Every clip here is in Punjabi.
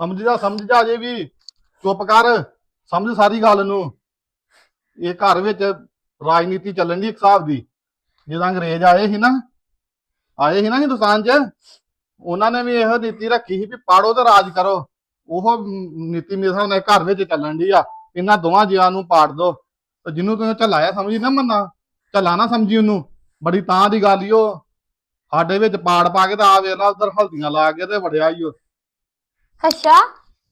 ਸਮਝਦਾ ਸਮਝ ਜਾ ਜੇ ਵੀ। ਚੁੱਪ ਕਰ, ਸਮਝ ਸਾਰੀ ਗੱਲ ਨੂੰ। ਇਹ ਘਰ ਵਿੱਚ ਰਾਜਨੀਤੀ ਚੱਲਣ ਦੀ ਇੱਕ ਹਿਸਾਬ ਦੀ। ਜਦੋਂ ਅੰਗਰੇਜ਼ ਆਏ ਸੀ ਨਾ, ਆਏ ਸੀ ਨਾ ਹਿੰਦੁਸਤਾਨ 'ਚ, ਉਹਨਾਂ ਨੇ ਵੀ ਇਹੋ ਨੀਤੀ ਰੱਖੀ ਸੀ ਵੀ ਪਾੜੋ ਤੇ ਰਾਜ ਕਰੋ। ਉਹ ਨੀਤੀ ਮੇਰੇ ਹਿਸਾਬ ਨਾਲ ਘਰ ਵਿੱਚ ਚੱਲਣ ਦੀ ਆ। ਇਹਨਾਂ ਦੋਵਾਂ ਜੀਆਂ ਨੂੰ ਪਾੜ ਦੋ। ਤੇ ਜਿਹਨੂੰ ਤੁਸੀਂ ਝੱਲਾਇਆ ਸਮਝੀ ਨਾ ਮੰਨਾ, ਝੱਲਾ ਨਾ ਸਮਝੀ ਉਹਨੂੰ। ਬੜੀ ਤਾਂ ਦੀ ਗੱਲ ਈ ਉਹ। ਸਾਡੇ ਵਿੱਚ ਪਾੜ ਪਾ ਕੇ ਤਾਂ ਆ ਵੇਖ ਲਾ, ਉਧਰ ਹਲਦੀਆਂ ਲਾ ਕੇ ਤੇ ਵੜਿਆ ਈ ਉਹ। ਅੱਛਾ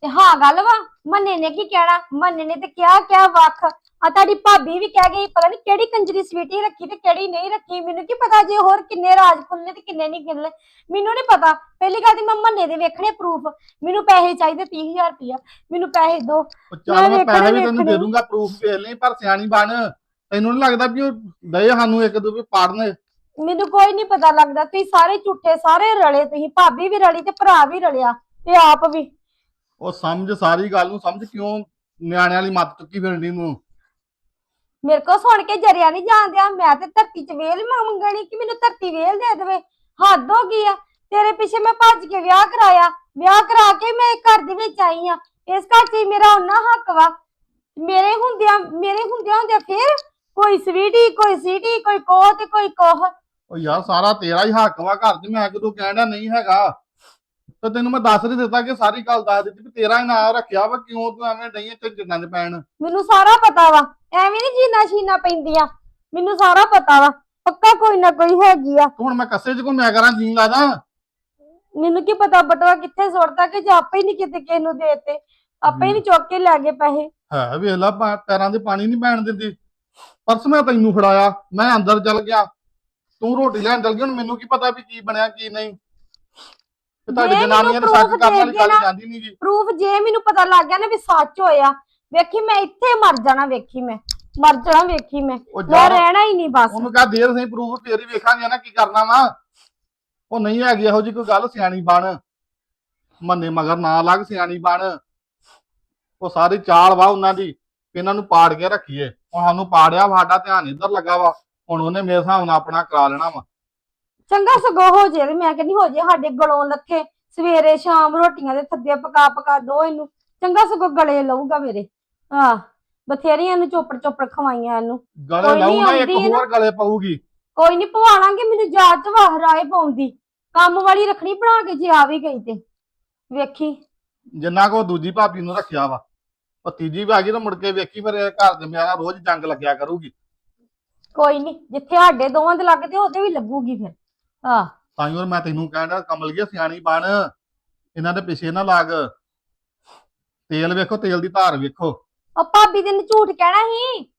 ਤੇ ਹਾਂ ਗੱਲ ਵਾ ਮੰਨੇ ਨੇ ਕੀ ਕਹਿਣਾ? ਮੰਨੇ ਨੇ ਤੇ ਕਿਹਾ ਕਿਹਾ ਵੱਖ। ਆ ਤੁਹਾਡੀ ਭਾਬੀ ਵੀ ਕਹਿ ਗਈ ਪਤਾ ਨਹੀਂ ਕਿਹੜੀ ਕੰਜਰੀ ਸਵੀਟੀ ਰੱਖੀ ਤੇ ਕਿਹੜੀ ਨਹੀਂ ਰੱਖੀ। ਮੈਨੂੰ ਕੀ ਪਤਾ ਜੇ ਹੋਰ ਕਿੰਨੇ ਰਾਜ ਖੁੱਲਨੇ ਤੇ ਕਿੰਨੇ ਨਹੀਂ ਖੁੱਲਨੇ ਮੈਨੂੰ ਨਹੀਂ ਪਤਾ। ਪਹਿਲੀ ਗੱਲ ਤੇ ਮੈਂ ਮੰਨੇ ਦੇ ਵੇਖਣੇ ਪ੍ਰੂਫ ਮੈਨੂੰ ਪੈਸੇ ਚਾਹੀਦੇ 30000 ਰੁਪਇਆ ਮੈਨੂੰ ਪੈਸੇ ਦਿਓ ਉਹ ਚੱਲ ਮੈਂ ਪੈਸੇ ਵੀ ਤੈਨੂੰ ਦੇ। ਦੂੰਗਾ ਪ੍ਰੂਫ ਵੇਖ ਲਈ ਪਰ ਸਿਆਣੀ ਬਣ। ਤੈਨੂੰ ਨਹੀਂ ਲੱਗਦਾ ਵੀ ਉਹ ਦਏ ਸਾਨੂੰ ਇੱਕ ਦੋ ਵੀ ਪਾੜਨ? ਮੈਨੂੰ ਕੋਈ ਨਹੀਂ ਪਤਾ ਲੱਗਦਾ। ਤੁਸੀਂ ਸਾਰੇ ਝੂਠੇ ਸਾਰੇ ਰਲੇ ਤੁਸੀਂ। ਭਾਬੀ ਵੀ ਰਲੀ ਤੇ ਭਰਾ ਵੀ ਰਲਿਆ। ਤੇ ਆਪ ਵੀ। ਉਹ ਸਮਝ ਸਾਰੀ ਗੱਲ ਨੂੰ ਸਮਝ ਕਿਉਂ ਨਿਆਣਿਆਂ ਵਾਲੀ ਮੱਤ ਚੁੱਕੀ ਫਿਰਦੀ ਨੂੰ ਮੇਰੇ ਕੋ ਸੁਣ ਕੇ ਜਰਿਆ ਨਹੀਂ ਜਾਂਦਿਆ ਮੈਂ ਤੇ ਧਰਤੀ 'ਚ ਵੇਲ ਮੰਗਣੀ ਕਿ ਮੈਨੂੰ ਧਰਤੀ ਵੇਲ ਦੇ ਦੇਵੇ। ਹੱਦ ਹੋ ਗਈ ਆ। ਤੇਰੇ ਪਿੱਛੇ ਮੈਂ ਭੱਜ ਕੇ ਵਿਆਹ ਕਰਾਇਆ। ਵਿਆਹ ਕਰਾ ਕੇ ਮੈਂ ਇਹ ਘਰ ਦੇ ਵਿੱਚ ਆਈ ਆ। ਇਸ ਘਰ 'ਚ ਹੀ ਮੇਰਾ ਉਹਨਾਂ ਹੱਕ ਵਾ। ਮੇਰੇ ਹੁੰਦਿਆਂ ਮੇਰੇ ਹੁੰਦਿਆਂ ਹੁੰਦਿਆਂ ਫੇਰ ਕੋਈ ਸਵੀਟੀ ਕੋਈ ਸੀਟੀ ਕੋਈ ਕੋਹ ਤੇ ਕੋਈ ਕੋਹ। ਉਹ ਯਾਰ ਸਾਰਾ ਤੇਰਾ ਹੀ ਹੱਕ ਵਾ ਘਰ 'ਚ। ਮੈਂ ਕਦੋਂ ਕਹਿਣਾ ਨਹੀਂ ਹੈਗਾ। ਤੇ ਤੈਨੂੰ ਮੈਂ ਦੱਸ ਨਹੀਂ ਦਿੱਤਾ ਕਿ ਸਾਰੀ ਗੱਲ ਦੱਸ ਦਿੱਤੀ ਵੀ ਤੇਰਾ ਹੀ ਨਾਂ ਰੱਖਿਆ ਵਾ ਕਿਉਂ ਤੂੰ ਐਵੇਂ ਨਹੀਂ ਝੰਡਾਂ 'ਚ ਪੈਣ? ਮੈਨੂੰ ਸਾਰਾ ਪਤਾ ਵਾ ਐਵੇਂ ਨਹੀਂ ਜੀਨਾ ਸ਼ੀਨਾ ਪੈਂਦੀਆਂ। ਮੈਨੂੰ ਸਾਰਾ ਪਤਾ ਵਾ ਪੱਕਾ ਕੋਈ ਨਾ ਕੋਈ ਹੈਗੀ ਆ। ਹੁਣ ਮੈਂ ਕੱਸੇ 'ਚ ਘੁੰਮਿਆ ਕਰਾਂ ਜੀਣ ਲਾਦਾ? ਮੈਨੂੰ ਕੀ ਪਤਾ ਬਟਵਾ ਕਿੱਥੇ ਸੁੱਟਦਾ ਕਿ ਜੇ ਆਪੇ ਹੀ ਨਹੀਂ ਕਿਤੇ ਕਿਸੇ ਨੂੰ ਦੇਤੇ। ਆਪੇ ਹੀ। ਨਹੀਂ ਚੁੱਕ ਕੇ ਲੈ ਗਏ ਪੈਸੇ। ਹੈ ਵੇਖ ਲਾ ਪਾ- ਪੈਰਾਂ 'ਤੇ ਪਾਣੀ ਨਹੀਂ ਪੈਣ ਦਿੰਦੀ। ਪਰਸ ਮੈਂ ਤੈਨੂੰ ਫੜਾਇਆ ਮੈਂ ਅੰਦਰ ਚਲ ਗਿਆ। ਤੂੰ ਰੋਟੀ ਲੈਣ ਚਲ ਗਿਆ ਹੁਣ ਮੈਨੂੰ ਕੀ ਪਤਾ ਵੀ ਕੀ ਬਣਿਆ ਕੀ ਨਹੀਂ। ਤੇ ਤੁਹਾਡੀ ਜੇ ਜਨਾਨੀਆਂ ਨੇ ਮੈਨੂੰ ਸੱਚ proof ਕਰਨ ਵਾਲੀ ਦੇ ਗੱਲ ਦੇਣਾ। ਜਾਂਦੀ ਨਹੀਂ ਜੀ ਪ੍ਰੂਫ ਜੇ ਮੈਨੂੰ ਪਤਾ ਲੱਗ ਗਿਆ ਨਾ ਵੀ ਸੱਚ ਹੋਇਆ ਵੇਖੀ ਮੈਂ ਇੱਥੇ ਮਰ ਜਾਣਾ ਵੇਖੀ ਮੈਂ ਮਰ ਜਾਣਾ ਵੇਖੀ ਮੈਂ। ਉਹ ਮੈਂ ਜਾ ਰਹਿਣਾ ਹੀ ਨਹੀਂ ਬਸ। ਉਹਨੂੰ ਕਹਾ ਦੇਰ ਸਹੀ ਪ੍ਰੂਫ ਫੇਰ ਹੀ ਵੇਖਾਂਗੇ ਨਾ ਕੀ ਕਰਨਾ ਵਾ। ਉਹ ਨਹੀਂ ਹੈਗੀ ਇਹੋ ਜੀ ਕੋਈ ਗੱਲ ਸਿਆਣੀ ਬਣ। ਮੰਨੇ ਮਗਰ ਨਾ ਲੱਗ ਸਿਆਣੀ ਬਣ। ਉਹ ਸਾਰੀ ਚਾਲ ਵਾ ਉਹਨਾਂ ਦੀ ਵੀ ਇਹਨਾਂ ਨੂੰ ਪਾੜ ਕੇ ਰੱਖੀਏ। ਹੁਣ ਸਾਨੂੰ ਪਾੜਿਆ ਵਾ, ਸਾਡਾ ਧਿਆਨ ਇੱਧਰ ਲੱਗਾ ਵਾ। ਹੁਣ ਉਹਨੇ ਮੇਰੇ ਹਿਸਾਬ ਨਾਲ ਆਪਣਾ ਕਰਾ ਲੈਣਾ ਵਾ। ਚੰਗਾ ਸਗੋਂ ਹੋ ਜੇ ਤੇ ਮੈਂ ਕਹਿੰਦੀ ਹੋ ਜੇ ਸਾਡੇ ਗਲੋਂ ਲੱਥੇ ਸਵੇਰੇ ਸ਼ਾਮ ਰੋਟੀਆਂ ਦੇ ਥੱਦੇ ਪਕਾ ਪਕਾ ਦੋ ਇਹਨੂੰ। ਚੰਗਾ ਸਗੋਂ ਗਲੇ ਲਊਗਾ ਮੇਰੇ। ਆਹ ਬਥੇਰੀਆਂ ਨੂੰ ਚੋਪੜ ਚੋਪੜ ਖਵਾਈਆਂ ਇਹਨੂੰ। ਗਲੇ ਕੋਈ ਨਾ ਇੱਕ ਆਉਂਦੀ ਹੈ ਨਾ। ਹੋਰ ਗਲੇ ਪਊਗੀ। ਕੋਈ ਨਹੀਂ ਪਵਾਲਾਂਗੇ ਮੈਨੂੰ ਜਾਤ ਵਾ ਰਾਏ ਪਾਉਂਦੀ। ਕੰਮ ਵਾਲੀ ਰੱਖਣੀ ਬਣਾ ਕੇ ਜੇ ਆ ਵੀ ਗਈ ਤੇ। ਵੇਖੀ। ਜਿੰਨਾ ਕੋ ਦੂਜੀ ਭਾਬੀ ਨੂੰ ਰੱਖਿਆ ਵਾ ਉਹ ਤੀਜੀ ਵੀ ਆ ਗਈ ਤਾਂ ਮੁੜ ਕੇ ਵੇਖੀ ਫਿਰ ਇਹ ਘਰ ਦੇ ਮੇਰਾ ਰੋਜ਼ ਜੰਗ ਲੱਗਿਆ ਕਰੂਗੀ। ਕੋਈ ਨਹੀਂ ਜਿੱਥੇ ਸਾਡੇ ਦੋਵਾਂ ਦੇ ਲੱਗਦੇ ਉਹਦੇ ਵੀ ਲੱਗੂਗੀ ਫਿਰ। ਆਹ। ਤਾਂ ਹੀ ਮੈਂ ਤੈਨੂੰ ਕਹਿੰਦਾ ਕਮਲ ਗਿਆ ਸਿਆਣੀ ਬਣ। ਇਹਨਾਂ ਦੇ ਪਿੱਛੇ ਨਾ ਲੱਗ। ਤੇਲ ਵੇਖੋ ਤੇਲ ਦੀ ਧਾਰ ਵੇਖੋ। ਉਹ ਭਾਬੀ ਦੇ ਨੇ ਝੂਠ ਕਹਿਣਾ ਸੀ।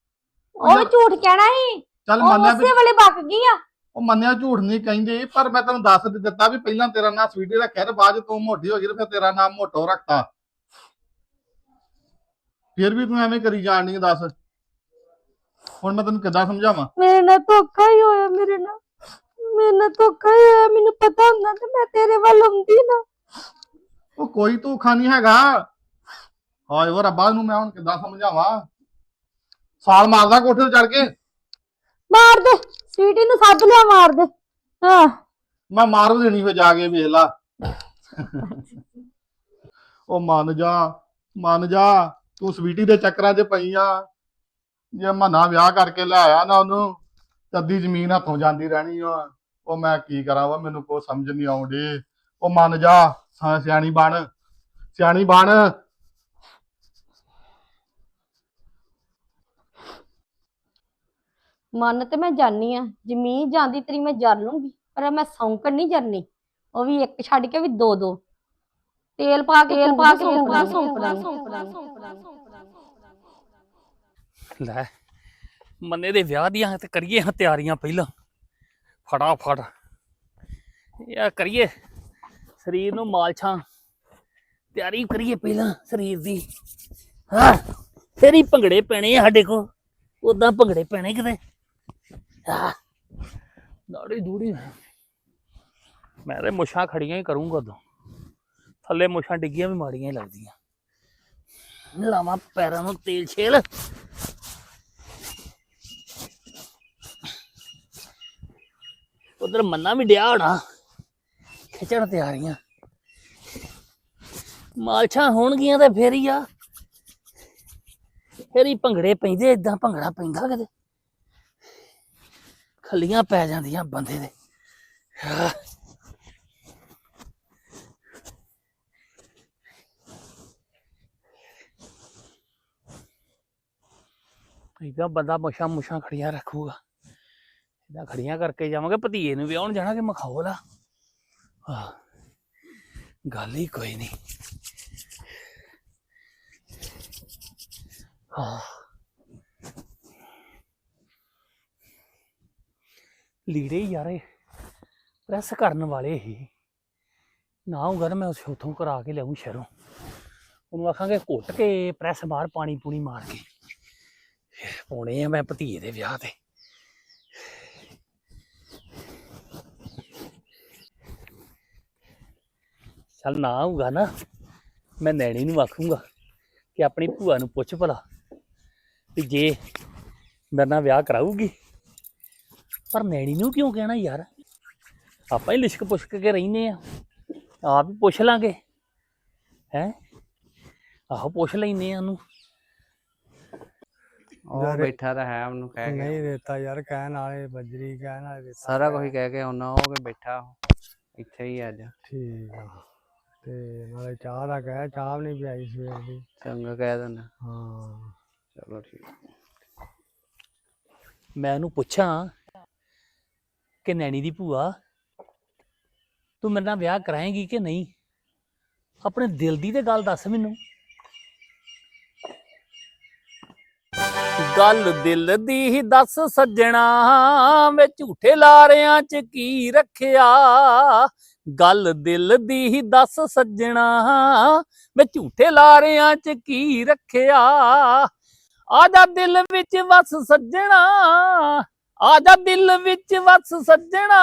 ਉਹ ਵੀ ਝੂਠ ਕਹਿਣਾ ਸੀ। ਚੱਲ ਉਹ ਮੰਨਿਆ ਵੀ ਉਸੇ ਵੇਲੇ ਬਕ ਗਈ ਆ। ਉਹ ਮੰਨਿਆ ਝੂਠ ਨਹੀਂ ਕਹਿੰਦੇ ਪਰ ਮੈਂ ਤੈਨੂੰ ਦੱਸ ਦਿੱਤਾ ਵੀ ਪਹਿਲਾਂ ਤੇਰਾ ਨਾਂ ਸਵੀਟੀ ਰੱਖਿਆ ਤੇ ਬਾਅਦ 'ਚ ਤੂੰ ਮੋਟੀ ਹੋ ਗਈ ਤੇ ਫਿਰ ਤੇਰਾ ਨਾਮ ਮੋਟੋ ਰੱਖਤਾ। ਫਿਰ ਵੀ ਤੂੰ ਐਵੇਂ ਕਰੀ ਜਾਣ ਨਹੀਂ ਦੱਸ। ਹੁਣ ਮੈਂ ਤੈਨੂੰ ਕਿੱਦਾਂ ਸਮਝਾਵਾਂ? ਮੇਰੇ ਨਾਲ ਧੋਖਾ ਹੀ ਹੋਇਆ ਮੇਰੇ ਨਾਲ। ਮੇਰੇ ਨਾਲ ਧੋਖਾ ਹੋਇਆ ਮੈਨੂੰ ਪਤਾ ਹੁੰਦਾ ਤੇ ਮੈਂ ਤੇਰੇ ਵੱਲ ਹੁੰਦੀ ਨਾ। ਉਹ ਕੋਈ ਧੋਖਾ ਨਹੀਂ ਹੈਗਾ। ਹਾਏ ਉਹ ਰੱਬਾ ਨੂੰ ਮੈਂ ਹੁਣ ਕਿੱਦਾਂ ਸਮਝਾਵਾਂ? ਸਾਲ ਮਾਰਦਾ ਕੋਠੇ ਤੇ ਚੜ ਕੇ। ਮਾਰ ਦੇ ਸਵੀਟੀ ਨੂੰ ਸੱਦ ਲਿਆ ਮਾਰ ਦੇ। ਹਾਂ। ਮੈਂ ਮਾਰ ਵੀ ਦੇਣੀ ਫੇ ਜਾ ਕੇ ਵੇਖ ਲਾ। ਉਹ ਮੰਨ ਜਾ ਮੰਨ ਜਾ ਤੂੰ ਸਵੀਟੀ ਦੇ ਚੱਕਰਾਂ 'ਚ ਪਈ ਆ। ਜੇ ਮਨਾ ਵਿਆਹ ਕਰਕੇ ਲੈ ਆਇਆ ਨਾ ਉਹਨੂੰ ਤੇ ਅੱਧੀ ਜ਼ਮੀਨ ਹੱਥੋਂ ਜਾਂਦੀ ਰਹਿਣੀ ਆ। ਉਹ ਮੈਂ ਕੀ ਕਰਾਂ ਵਾ ਮੈਨੂੰ ਕੋਈ ਸਮਝ ਨਹੀਂ ਆਉਂਦੀ। ਉਹ ਮੰਨ ਜਾ ਸਿਆਣੀ ਬਣ ਸਿਆਣੀ ਬਣ। ਮਨ ਤੇ ਮੈਂ ਜਾਣੀ ਆ ਜ਼ਮੀਨ ਜਾਂਦੀ ਤੇਰੀ ਮੈਂ ਜਰ ਲੂੰਗੀ ਪਰ ਮੈਂ ਸੌਂਕਣ ਨਹੀਂ ਜਰਨੀ ਉਹ ਵੀ ਇੱਕ ਛੱਡ ਕੇ ਵੀ ਦੋ ਦੋ ਤੇਲ ਪਾ ਕੇ ਤੇਲ ਪਾ ਕੇ ਸੌਂਕਣਾ ਸੌਂਕਣਾ ਲੈ ਮੰਨੇ ਦੇ ਵਿਆਹ ਦੀਆਂ ਤੇ ਕਰੀਏ ਹਾਂ ਤਿਆਰੀਆਂ ਪਹਿਲਾਂ। ਫਟਾਫਟ। ਇਹ ਕਰੀਏ, ਸਰੀਰ ਨੂੰ ਮਾਲਛਾਂ। ਤਿਆਰੀ ਕਰੀਏ ਪਹਿਲਾਂ ਸਰੀਰ ਦੀ। ਹਾਂ ਫਿਰ ਹੀ ਭੰਗੜੇ ਪੈਣੇ ਆ ਸਾਡੇ ਕੋ ਉਦਾਂ ਭੰਗੜੇ ਪੈਣੇ ਕਿਤੇ। ਹਾਂ, ਦਾੜੀ ਦੂੜੀ। ਮੈਂ ਤੇ ਮੁੱਛਾਂ ਖੜੀਆਂ ਹੀ ਕਰੂੰਗਾ ਉਦੋਂ। ਥੱਲੇ ਮੁੱਛਾਂ ਡਿੱਗੀਆਂ ਵੀ ਮਾੜੀਆਂ ਹੀ ਲੱਗਦੀਆਂ। ਲਾਵਾਂ ਪੈਰਾਂ ਨੂੰ ਤੇਲ ਛੇਲ। ਉਧਰ ਮੰਨਾ ਵੀ ਡਿਆ ਹੋਣਾ। ਖਿੱਚਣ ਤੇ ਆ ਰਹੀਆਂ। ਮਾਲਛਾਂ ਹੋਣਗੀਆਂ ਤੇ ਫੇਰ ਹੀ ਆ। ਫੇਰ ਹੀ ਭੰਗੜੇ ਪੈਂਦੇ ਇਦਾਂ ਭੰਗੜਾ ਪੈਂਦਾ ਕਦੇ ਖੱਲੀਆਂ ਪੈ ਜਾਂਦੀਆਂ ਬੰਦੇ ਦੇ। ਆਹ। ਬੰਦਾ ਮੁਛਾਂ ਮੁਛਾਂ ਖੜੀਆਂ ਰੱਖੂਗਾ। ਏਦਾਂ ਖੜੀਆਂ ਕਰਕੇ ਜਾਵਾਂਗੇ, ਭਤੀਏ ਨੂੰ ਵਿਆਹਣ ਜਾਣਾ ਕਿ ਮਖੌਲ ਆ? ਗੱਲ ਹੀ ਕੋਈ ਨਹੀਂ। ਹਾਂ ਲੀੜੇ ਯਾਰੇ ਪ੍ਰੈਸ ਕਰਨ ਵਾਲੇ ਹੀ। ਨਾ ਹੋਊਗਾ ਨਾ ਮੈਂ ਉਸ ਉਥੋਂ ਕਰਾ ਕੇ ਲਿਆਉਂ ਸ਼ਹਿਰੋਂ। ਉਹਨੂੰ ਆਖਾਂਗੇ ਘੁੱਟ ਕੇ ਪ੍ਰੈਸ ਬਾਹਰ ਪਾਣੀ ਪੂਣੀ ਮਾਰ ਕੇ। ਫਿਰ ਪਾਉਣੇ ਆ ਮੈਂ ਭਤੀਏ ਦੇ ਵਿਆਹ ਤੇ। ਚੱਲ ਨਾ ਹੋਊਗਾ ਨਾ ਮੈਂ ਨੈਣੀ ਨੂੰ ਆਖੂੰਗਾ ਕਿ ਆਪਣੀ ਭੂਆ ਨੂੰ ਪੁੱਛ ਭਲਾ ਵੀ ਜੇ ਮੇਰੇ ਨਾਲ ਵਿਆਹ ਕਰਾਊਗੀ। ਪਰ ਨੈਣੀ ਨੂੰ ਕਿਉਂ ਕਹਿਣਾ ਯਾਰ? ਆਪਾਂ ਹੀ ਲਿਸ਼ਕ ਪੁਸ਼ਕ ਕੇ ਰਹਿੰਦੇ ਆ ਆਪ ਹੀ ਪੁੱਛ ਲਾਂਗੇ। ਹੈ? ਆਹੋ ਪੁੱਛ ਲੈਨੇ ਆ ਉਹਨੂੰ। ਉਹ ਯਾਰ- ਬੈਠਾ ਤਾਂ ਹੈ ਉਹਨੂੰ ਕਹਿ ਕੇ। ਨਹੀਂ ਦਿੱਤਾ ਯਾਰ ਕਹਿਣ ਵਾਲੇ ਬਜਰੀ ਕਹਿਣ ਵਾਲੇ ਦਿੱਤਾ ਸਾਰਾ ਕੁਝ ਕਹਿ ਕੇ ਉਹਨਾਂ ਉਹ ਕੇ ਬੈਠਾ ਉਹ। ਇੱਥੇ ਹੀ ਅੱਜ। ਠੀਕ ਆ। ਤੇ ਨਾਲੇ ਚਾਹ ਦਾ ਕਹਿ ਚਾਹ ਵੀ ਨਹੀਂ ਪਿਆਈ ਸਵੇਰ ਦੀ। ਚੰਗਾ ਕਹਿ ਦਿੰਦਾ। ਹਾਂ। ਚਲੋ ਠੀਕ ਮੈਂ ਉਹਨੂੰ ਪੁੱਛਾਂ ਕਿ ਨੈਣੀ ਦੀ ਭੂਆ ਤੂੰ ਮੇਰੇ ਨਾਲ ਵਿਆਹ ਕਰਾਏਂਗੀ ਕਿ ਨਹੀਂ? ਆਪਣੇ ਦਿਲ ਦੀ ਤੇ ਗੱਲ ਦੱਸ ਮੈਨੂੰ। ਗੱਲ ਦਿਲ ਦੀ ਹੀ ਦੱਸ ਸੱਜਣਾ ਵੇ ਝੂਠੇ ਲਾਰਿਆਂ ਚ ਕੀ ਰੱਖਿਆ? ਗੱਲ ਦਿਲ ਦੀ ਹੀ ਦੱਸ ਸੱਜਣਾ। ਵੇ ਝੂਠੇ ਲਾਰਿਆਂ ਚ ਕੀ ਰੱਖਿਆ? ਆਜਾ ਦਿਲ ਵਿੱਚ ਵਸ ਸੱਜਣਾ। ਆਜਾ ਦਿਲ ਵਿੱਚ ਵਸ ਸੱਜਣਾ।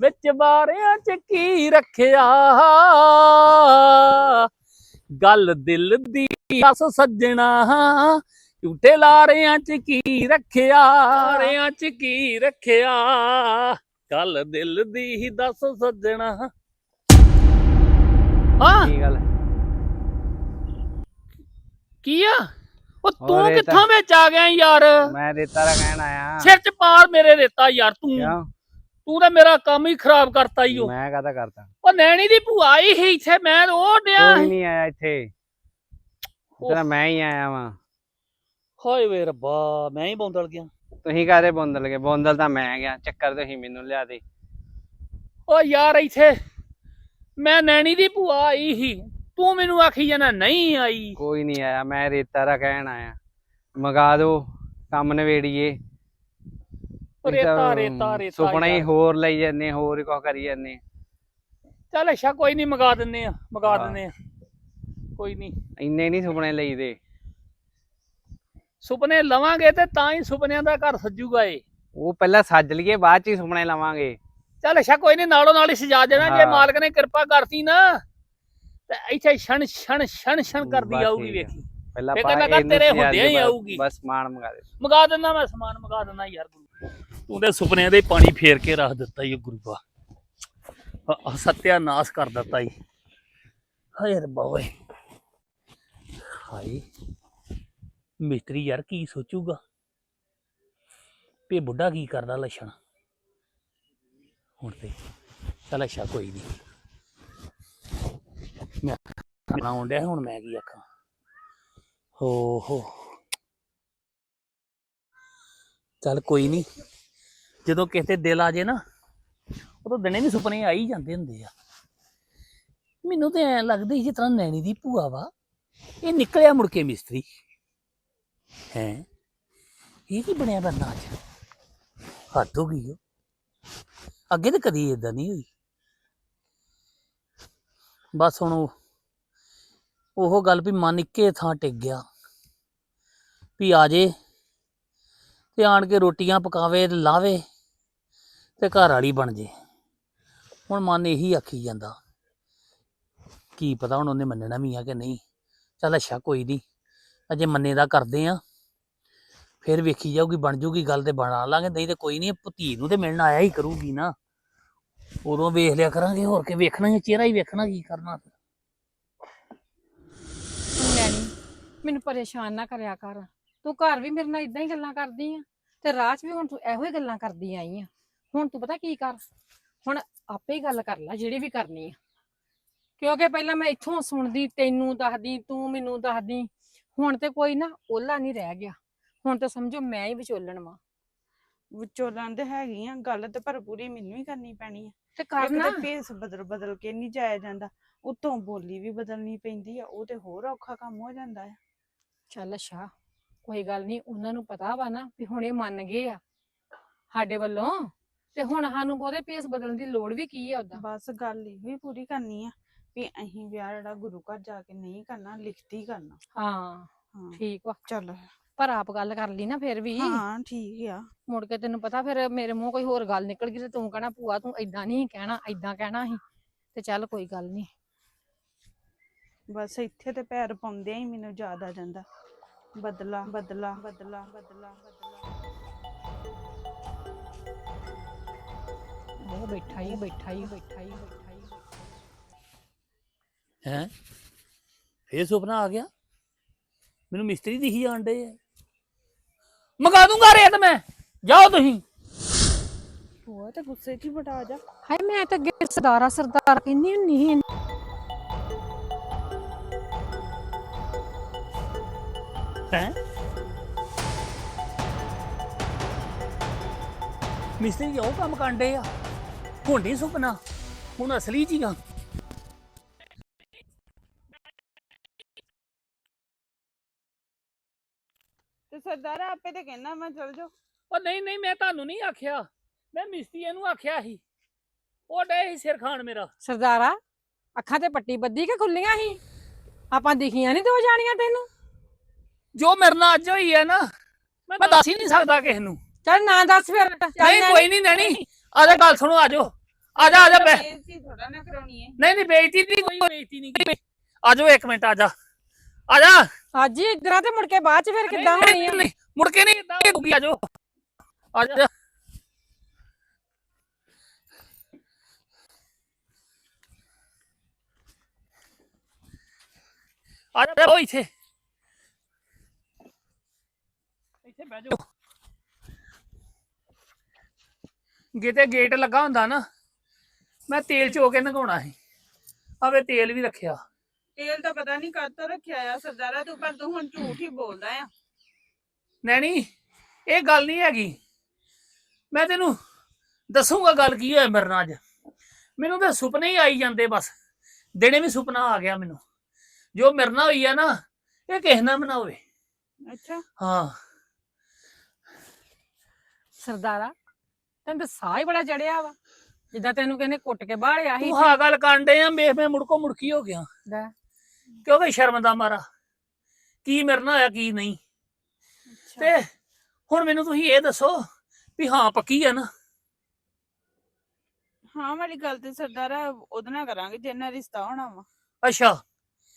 ਵਿੱਚ ਬਾਰਿਆਂ ਚ ਕੀ ਰੱਖਿਆ? ਗੱਲ ਦਿਲ ਦੀ ਵਸ ਸੱਜਣਾ। ਝੂਠੇ ਲਾਰਿਆਂ ਚ ਕੀ ਰੱਖਿਆ? ਲਾਰਿਆਂ ਚ ਕੀ ਰੱਖਿਆ? ਗੱਲ ਦਿਲ ਦੀ ਹੀ ਦੱਸ ਸੱਜਣਾ। ਹਾਂ। ਕੀ ਗੱਲ? ਕੀ ਆ? ਉਹ ਤੂੰ ਇਹ ਤਾਂ- ਕਿੱਥੋਂ ਵਿੱਚ ਆ ਗਿਆ ਯਾਰ? ਮੈਂ ਰੇਤਾ ਦਾ ਕਹਿਣ ਆਇਆ। ਸਿਰ ਚ ਪਾਰ ਮੇਰੇ ਦਿੱਤਾ ਯਾਰ ਤੂੰ। ਕਿਉਂ? ਤੂੰ ਤਾਂ ਮੇਰਾ ਕੰਮ ਹੀ ਖਰਾਬ ਕਰਤਾ ਈ ਓ। ਮੈਂ ਕਾਹਦਾ ਕਰਤਾ? ਉਹ ਨੈਣੀ ਦੀ ਭੂਆ ਆਈ ਸੀ ਇੱਥੇ ਮੈਂ ਉਹ ਡਿਆ ਕੋਈ ਸੀ। ਨਹੀਂ ਆਇਆ ਇੱਥੇ। ਤੇਰਾ ਮੈਂ ਹੀ ਆਇਆ ਵਾਂ। ਹਾਏ ਵੇ ਰੱਬਾ ਮੈਂ ਹੀ ਬੌਂਦਲ ਗਿਆ। ਤੁਸੀਂ ਕਾਹਦੇ ਬੋਂਦਲ ਗਏ? ਬੋਂਦਲ ਤਾਂ ਮੈਂ ਗਿਆ ਚੱਕਰ ਤੁਸੀਂ ਮੈਨੂੰ ਲਿਆ ਦੇ। ਓ ਯਾਰ ਇੱਥੇ ਮੈਂ ਨੈਣੀ ਦੀ ਭੂਆ ਆਈ ਸੀ। ਤੂੰ ਮੈਨੂੰ ਆਖੀ ਜਾਣਾ ਨਹੀਂ ਆਈ। ਕੋਈ ਨਹੀਂ ਆਇਆ ਮੈਂ ਰੇਤਾ ਦਾ ਕਹਿਣ ਆਇਆ। ਮਗਾ ਦੋ ਕੰਮ ਨਵੇੜੀਏ ਰੇਤਾ ਰੇਤਾ ਰੇਤਾ ਸੁਪਨਾ ਹੀ। ਹੋਰ ਲਈ ਜਾਂਦੇ ਹੋਰ ਹੀ ਕੁਝ ਕਰੀ ਜਾਂਦੇ। ਚੱਲ ਅੱਛਾ ਕੋਈ ਨਹੀਂ ਮਗਾ ਦਿੰਨੇ ਆ ਮਗਾ ਹਾਂ। ਦਿੰਨੇ ਆ। ਕੋਈ ਨਹੀਂ। ਇੰਨੇ ਨਹੀਂ ਸੁਪਨੇ ਲਈਦੇ। ਸੁਪਨੇ ਲਵਾਂਗੇ ਤੇ ਤਾਂ ਹੀ ਸੁਪਨਿਆਂ ਦਾ ਘਰ ਸੱਜੂਗਾ ਏ ਉਹ ਪਹਿਲਾਂ ਸੱਜ ਲਈਏ ਬਾਅਦ ਚ ਹੀ ਸੁਪਨੇ ਲਵਾਂਗੇ। ਚੱਲ ਅੱਛਾ ਕੋਈ ਨਹੀਂ ਨਾਲੋਂ ਨਾਲ ਹੀ ਸਜਾ ਦੇਣਾ ਜੇ। ਮਾਲਕ ਨੇ ਕਿਰਪਾ ਕਰਤੀ ਨਾ ਤੇ ਇੱਥੇ ਛਣ ਛਣ ਛਣ ਛਣ ਕਰਦੀ ਆਊਗੀ। ਵੇਖੀ। ਪਹਿਲਾਂ ਇਹ ਇਹਨੂੰ ਤੇਰੇ ਹੁੰਦਿਆਂ ਹੀ ਆਊਗੀ। ਬਸ ਸਮਾਨ ਮੰਗਾ ਦੇ। ਮਗਾ ਦਿੰਦਾ ਮੈਂ ਸਮਾਨ ਮਗਾ ਦਿੰਦਾ ਯਾਰ ਤੂੰ ਤੇ ਸੁਪਨਿਆਂ ਦੇ ਪਾਣੀ ਫੇਰ ਕੇ ਰੱਖ ਦਿੱਤਾ ਈ ਗੁਰੂਆ ਆ। ਸਤਿਆਨਾਸ਼ ਕਰ ਦਿੱਤਾ ਈ। ਹਾਏ ਰੱਬਾ ਓਏ। ਹਾਏ। ਮਿਸਤਰੀ ਯਾਰ ਕੀ ਸੋਚੂਗਾ? ਵੀ ਬੁੱਢਾ ਕੀ ਕਰਦਾ ਲੱਛਣ? ਹੁਣ ਤੇ ਚੱਲ ਅੱਛਾ ਕੋਈ ਨਹੀਂ। ਮੈਂ ਖਾਣਾ ਆਉਂਦਿਆ ਹੁਣ ਮੈਂ ਕੀ ਆਖਾਂ? ਹੋ ਹੋ। ਚੱਲ ਕੋਈ ਨਹੀਂ, ਜਦੋਂ ਕਿਸੇ ਤੇ ਦਿਲ ਆ ਜੇ ਨਾ, ਉਦੋਂ ਦਿਨੇ ਵੀ ਸੁਪਨੇ ਆ ਹੀ ਜਾਂਦੇ ਹੁੰਦੇ ਆ। ਮੈਨੂੰ ਤੇ ਐ ਲੱਗਦਾ ਸੀ ਜਿਸ ਤਰ੍ਹਾਂ ਨੈਣੀ ਦੀ ਭੂਆ ਵਾ। ਇਹ ਨਿਕਲਿਆ ਮੁੜ ਕੇ ਮਿਸਤਰੀ। ਹੈ। ਇਹ ਕੀ ਬਣਿਆ ਬੰਦਾ ਅੱਜ? ਹੱਦ ਹੋ ਗਈ ਓ। ਅੱਗੇ ਤਾਂ ਕਦੀ ਇਦਾਂ ਨਹੀਂ ਹੋਈ। ਬਸ ਹੁਣ ਉਹ ਉਹ ਗੱਲ ਵੀ ਮਨ ਇੱਕੇ ਥਾਂ ਟਿਕ ਗਿਆ। ਵੀ ਆ ਜੇ ਤੇ ਆਣ ਕੇ ਰੋਟੀਆਂ ਪਕਾਵੇ ਤੇ ਲਾਵੇ ਤੇ ਘਰ ਵਾਲੀ ਬਣ ਜੇ। ਹੁਣ ਮਨ ਇਹੀ ਆਖੀ ਜਾਂਦਾ। ਕੀ ਪਤਾ ਹੁਣ ਉਹਨੇ ਮੰਨਣਾ ਵੀ ਆ ਕਿ ਨਹੀਂ। ਚੱਲ ਅੱਛਾ, ਕੋਈ ਨਹੀਂ। ਅਜੇ ਮੰਨੇ ਦਾ ਕਰਦੇ ਆ। ਫਿਰ ਵੇਖੀ ਜਾਊਗੀ, ਬਣ ਜੂਗੀ ਗੱਲ ਤੇ ਬਣਾ ਲਾਂਗੇ। ਨਹੀਂ ਤੇ ਕੋਈ ਨਹੀਂ ਭਤੀ ਨੂੰ ਤੇ ਮਿਲਣ ਆਇਆ ਹੀ ਕਰੂਗੀ ਨਾ। ਉਦੋਂ ਵੇਖ ਲਿਆ ਕਰਾਂਗੇ, ਹੋਰ ਕੇ ਵੇਖਣਾ ਹੀ ਚਿਹਰਾ ਹੀ ਵੇਖਣਾ ਕੀ ਕਰਨਾ। ਫਿਰ ਮੈਨੂੰ ਪਰੇਸ਼ਾਨ ਨਾ ਕਰਿਆ ਕਰ। ਤੂੰ ਘਰ ਵੀ ਮੇਰੇ ਨਾਲ ਇਦਾਂ ਹੀ ਗੱਲਾਂ ਕਰਦੀ ਆ, ਤੇ ਰਾਹ 'ਚ ਵੀ ਹੁਣ ਤੂੰ ਇਹੋ ਹੀ ਗੱਲਾਂ ਕਰਦੀ ਆਈ ਆ। ਹੁਣ ਤੂੰ ਪਤਾ ਕੀ ਕਰ? ਹੁਣ ਆਪੇ ਹੀ ਗੱਲ ਕਰ ਲੈ, ਜਿਹੜੀ ਵੀ ਕਰਨੀ ਆ। ਕਿਉਂਕਿ ਪਹਿਲਾਂ ਮੈਂ ਇੱਥੋਂ ਸੁਣਦੀ, ਤੈਨੂੰ ਦੱਸਦੀ, ਤੂੰ ਮੈਨੂੰ ਦੱਸਦੀ। ਹੁਣ ਤੇ ਕੋਈ ਨਾ ਓਲਾ ਨਹੀਂ ਰਹਿ ਗਿਆ। ਹੁਣ ਤਾਂ ਸਮਝੋ ਮੈਂ ਹੀ ਵਿਚੋਲਣ ਵਾਂ। ਵਿਚੋਲਣ ਤੇ ਹੈਗੀ ਆ ਗੱਲ ਤੇ ਪਰ ਪੂਰੀ ਮੈਨੂੰ ਹੀ ਕਰਨੀ ਪੈਣੀ ਆ। ਤੇ ਕਰਨਾ ਤੇ ਭੇਸ ਬਦਲ ਬਦਲ ਕੇ ਨਹੀਂ ਜਾਇਆ ਜਾਂਦਾ ਉਤੋਂ ਬੋਲੀ ਵੀ ਬਦਲਣੀ ਪੈਂਦੀ ਆ ਉਹ ਤੇ ਹੋਰ ਔਖਾ ਕੰਮ ਹੋ ਜਾਂਦਾ ਆ। ਚੱਲ ਅੱਛਾ ਕੋਈ ਗੱਲ ਨਹੀਂ ਉਹਨਾਂ ਨੂੰ ਪਤਾ ਵਾ ਨਾ ਵੀ ਹੁਣ ਇਹ ਮੰਨ ਗਏ ਆ ਸਾਡੇ ਵੱਲੋਂ ਤੇ ਹੁਣ ਸਾਨੂੰ ਉਹਦੇ ਪੇਸ ਬਦਲਣ ਦੀ ਲੋੜ ਵੀ ਕੀ ਆ ਉਦਾਂ ਬਸ ਗੱਲ ਇਹੋ ਹੀ ਪੂਰੀ ਕਰਨੀ ਆ। ਵੀ ਅਸੀਂ ਵਿਆਹ ਜਿਹੜਾ ਗੁਰੂ ਘਰ ਜਾ ਕੇ ਨਹੀਂ ਕਰਨਾ ਲਿਖਤੀ ਕਰਨਾ। ਹਾਂ ਹਾਂ। ਠੀਕ ਵਾ। ਚੱਲ। ਪਰ ਆਪ ਗੱਲ ਕਰ ਲਈ ਨਾ ਫਿਰ ਵੀ। ਹਾਂ ਠੀਕ ਆ। ਮੁੜ ਕੇ ਤੈਨੂੰ ਪਤਾ ਫਿਰ ਮੇਰੇ ਮੂੰਹ ਕੋਈ ਹੋਰ ਗੱਲ ਨਿਕਲ ਗਈ ਤੇ ਤੂੰ ਕਹਿਣਾ ਭੂਆ ਤੂੰ ਏਦਾਂ ਨਹੀਂ ਕਹਿਣਾ ਏਦਾਂ ਕਹਿਣਾ ਸੀ। ਤੇ ਚੱਲ ਕੋਈ ਗੱਲ ਨਹੀਂ। ਬਸ ਇੱਥੇ ਤੇ ਪੈਰ ਪਾਉਂਦਿਆਂ ਹੀ ਮੈਨੂੰ ਯਾਦ ਆ ਜਾਂਦਾ। ਬਦਲਾ ਬਦਲਾ ਬਦਲਾ ਬਦਲਾ ਬਦਲਾ। ਉਹ ਬੈਠਾ ਹੀ ਬੈਠਾ ਹੀ ਬੈਠਾ ਹੀ। ਹੀ। ਫੇਰ ਸੁਪਨਾ ਆ ਗਿਆ। ਮੈਨੂੰ ਮਿਸਤਰੀ ਦਿਖੀ ਜਾਂਦੇ ਆ। ਮੰਗਾ ਦੂੰਗਾ ਰੇਤ ਮੈਂ। ਜਾਓ ਤੁਸੀਂ। ਭੂਆ ਤੇ ਗੁੱਸੇ 'ਚ ਹੀ ਬਟਾ ਜਾ। ਹਾਏ ਮੈਂ ਤਾਂ ਅੱਗੇ ਸਰਦਾਰਾ ਸਰਦਾਰ ਕਹਿੰਦੀ ਹੁੰਨੀ ਸੀ। ਹੈ? ਮਿਸਤਰੀ ਉਹ ਕੰਮ ਕਾਂਡੇ ਆ? ਹੁਣ ਨਹੀਂ ਸੁਪਨਾ। ਹੁਣ ਅਸਲੀ ਜੀਗਾ ਤੇ ਸਰਦਾਰ ਆਪੇ ਤੇ ਕਹਿਣਾ ਮੈਂ ਚਲ ਜਾ ਉਹ ਨਹੀਂ ਨਹੀਂ ਮੈਂ ਤੁਹਾਨੂੰ ਨਹੀਂ ਆਖਿਆ। ਮੈਂ ਮਿਸਤਰੀ ਨੂੰ ਆਖਿਆ ਸੀ। ਉਹ ਡੇ ਸੀ ਸਿਰ ਖਾਣ ਮੇਰਾ। ਸਰਦਾਰਾ ਅੱਖਾਂ ਤੇ ਪੱਟੀ ਬੱਧੀ ਕਿ ਖੁੱਲੀਆਂ ਸੀ? ਆਪਾਂ ਦਿਖੀਆਂ ਨਹੀਂ ਦੋ ਜਾਣੀਆਂ ਤੈਨੂੰ? ਜੋ ਮੇਰੇ ਨਾਲ ਅੱਜ ਹੋਈ ਹੈ ਨਾ ਮੈਂ ਦੱਸ ਹੀ ਨਹੀਂ ਸਕਦਾ ਕਿਸੇ ਨੂੰ। ਚੱਲ ਨਾ ਦੱਸ ਫਿਰ ਨਹੀਂ ਨਾ- ਕੋਈ ਨਹੀਂ ਨੈਣੀ ਆ ਜਾ ਗੱਲ ਸੁਣੋ ਆਜੋ ਆ ਜਾ ਆ ਜਾ ਬੈ ਬੇਇੱਜ਼ਤੀ ਥੋੜਾ ਨਾ ਕਰਾਉਣੀ ਹੈ। ਨਹੀਂ ਨਹੀਂ ਬੇਇੱਜ਼ਤੀ ਨਹੀਂ ਕੋਈ ਬੇਇੱਜ਼ਤੀ ਨਹੀਂ। ਆ ਜਾਓ ਇੱਕ ਮਿੰਟ ਆ ਜਾ। ਆ ਜਾ। ਅੱਜ ਹੀ ਇਧਰਾਂ ਤੇ ਮੁੜ ਕੇ ਬਾਅਦ ਚ ਫਿਰ ਕਿੱਦਾਂ ਹੋਣੀ ਆ? ਨਹੀਂ, ਮੁੜ ਕੇ ਨਹੀਂ ਇਦਾਂ ਹੋਊਗੀ ਆ ਜਾਓ। ਆ ਜਾ। ਆ ਜਾ ਉਹ ਇੱਥੇ। ਇੱਥੇ ਬਹਿ ਜਾਓ। ਕਿਤੇ ਗੇਟ ਲੱਗਾ ਹੁੰਦਾ ਨਾ ਮੈਂ ਤੇਲ ਚੋ ਕੇ ਨਗਾਉਣਾ ਸੀ। ਆਵੇ ਤੇਲ ਵੀ ਰੱਖਿਆ। ਤੇਲ ਤਾਂ ਪਤਾ ਨਹੀਂ ਕਦ ਤੋਂ ਰੱਖਿਆ ਆ ਸਰਦਾਰਾ ਤੂੰ ਪਰ ਤੂੰ ਹੁਣ ਝੂਠ ਹੀ ਬੋਲਦਾ ਆ। ਨੈਣੀ ਇਹ ਗੱਲ ਨਹੀਂ ਹੈਗੀ। ਮੈਂ ਤੈਨੂੰ ਦੱਸੂਗਾ ਗੱਲ ਕੀ ਹੋਇਆ ਮੇਰੇ ਨਾਲ ਅੱਜ। ਮੈਨੂੰ ਤਾਂ ਸੁਪਨੇ ਹੀ ਆਈ ਜਾਂਦੇ ਬਸ। ਦਿਨੇ ਵੀ ਸੁਪਨਾ ਆ ਗਿਆ ਮੈਨੂੰ। ਜੋ ਮੇਰੇ ਨਾਲ ਹੋਈ ਆ ਨਾ ਇਹ ਕਿਸੇ ਨਾਲ ਵੀ ਨਾ ਹੋਵੇ। ਅੱਛਾ। ਹਾਂ। ਸਰਦਾਰਾ ਤੈਨੂੰ ਤਾਂ ਸਾਹ ਹੀ ਬੜਾ ਚੜਿਆ ਵਾ। ਜਿੱਦਾਂ ਤੈਨੂੰ ਕਹਿੰਦੇ ਕੁੱਟ ਕੇ ਬਾਹਲਿਆ ਸੀ ਤੂੰ ਹਾਂ ਗੱਲ ਕਾਂਡੇ ਆ ਵੇਖ ਮੈਂ ਮੁੜਕੋ ਮੁੜਕੀ ਹੋ ਗਿਆ। ਲੈ। ਕਿਉਂਕਿ ਸ਼ਰਮ ਦਾ ਮਾਰਾ। ਕੀ ਮੇਰੇ ਨਾਲ ਹੋਇਆ ਕੀ ਨਹੀਂ। ਤੇ ਹੁਣ ਮੈਨੂੰ ਤੁਸੀਂ ਇਹ ਦੱਸੋ ਵੀ ਹਾਂ ਪੱਕੀ ਆ ਨਾ। ਹਾਂ ਵਾਲੀ ਗੱਲ ਤੇ ਸਰਦਾਰਾ ਉਹਦੇ ਨਾਲ ਕਰਾਂਗੇ ਜਿੰਨਾ ਰਿਸ਼ਤਾ ਹੋਣਾ ਵਾ। ਅੱਛਾ।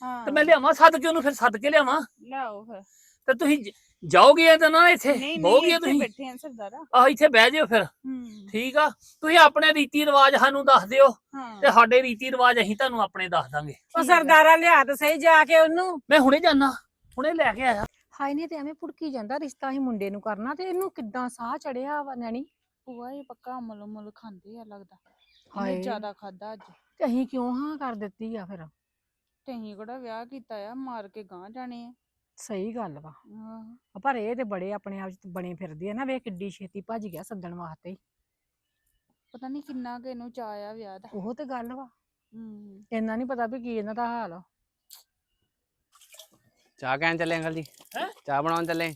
ਹਾਂ ਤੇ ਮੈਂ ਲਿਆਵਾਂ ਸੱਦ ਕੇ ਉਹਨੂੰ ਫਿਰ ਸੱਦ ਕੇ ਲਿਆਵਾਂ। ਲਿਆਓ ਫਿਰ। ਤੇ ਤੁਸੀਂ ਜਾਓਗੇ ਤਾਂ ਨਾ ਇੱਥੇ? ਨਹੀਂ ਇੱਥੇ ਤੁਸੀਂ? ਬੈਠੇ ਆ ਸਰਦਾਰਾ। ਆਹ ਇੱਥੇ ਬਹਿ ਜਾਓ ਫਿਰ। ਹੂੰ। ਠੀਕ ਆ? ਤੁਸੀਂ ਆਪਣੇ ਰੀਤੀ ਰਿਵਾਜ ਸਾਨੂੰ ਦੱਸ ਦਿਓ। ਹਾਂ। ਤੇ ਸਾਡੇ ਰੀਤੀ ਰਿਵਾਜ ਅਸੀਂ ਤੁਹਾਨੂੰ ਆਪਣੇ ਦੱਸ ਦਾਂਗੇ। ਉਹ ਆ। ਸਰਦਾਰਾ ਲਿਆ ਤੇ ਸਹੀ ਜਾ ਕੇ ਉਹਨੂੰ। ਮੈਂ ਹੁਣੇ ਜਾਣਾ ਹੁਣੇ ਲੈ ਕੇ ਆਇਆ। ਹਾਏ ਨੇ ਤੇ ਐਵੇਂ ਪੁੜਕੀ ਜਾਂਦਾ ਰਿਸ਼ਤਾ ਹੀ ਮੁੰਡੇ ਨੂੰ ਕਰਨਾ ਤੇ ਇਹਨੂੰ ਕਿੱਦਾਂ ਸਾਹ ਚੜਿਆ ਵਾ ਨੈਣੀ? ਭੂਆ ਇਹ ਪੱਕਾ ਅਮਲ ਉਮਲ ਖਾਂਦੇ ਆ ਲੱਗਦਾ। ਹਾਏ। ਇਹਨੇ ਜ਼ਿਆਦਾ ਖਾਦਾ ਅੱਜ। ਤੇ ਅਸੀਂ ਕਿਉਂ ਹਾਂ ਕਰ ਦਿੱਤੀ ਆ ਫਿਰ? ਤੇ ਅਸੀਂ ਕਿਹੜਾ ਵਿਆਹ ਕੀਤਾ ਆ ਮਾਰ ਕੇ ਗਾਂ ਜਾਣੇ ਆ। ਸਹੀ ਗੱਲ ਵਾ। ਆਹ, ਪਰ ਇਹ ਤੇ ਬੜੇ ਆਪਣੇ ਆਪ ਚ ਬਣੇ ਫਿਰਦੇ ਆ ਨਾ ਵੇ ਕਿੱਡੀ ਛੇਤੀ ਭੱਜ ਗਿਆ ਸੱਦਣ ਵਾਸਤੇ। ਪਤਾ ਨਹੀਂ ਕਿੰਨਾ ਕਿ ਇਹਨੂੰ ਚਾਅ ਆ ਵਿਆਹ ਦਾ। ਉਹ ਤੇ ਗੱਲ ਵਾ। ਹੂੰ। ਇੰਨਾ ਨਹੀਂ ਪਤਾ ਵੀ ਕੀ ਇਹਨਾਂ ਦਾ ਹਾਲ ਆ। ਚਾਹ ਕਹਿਣ ਚੱਲੇ ਅੰਕਲ ਜੀ? ਹੈਂ? ਚਾਹ ਬਣਾਉਣ ਚੱਲੇ?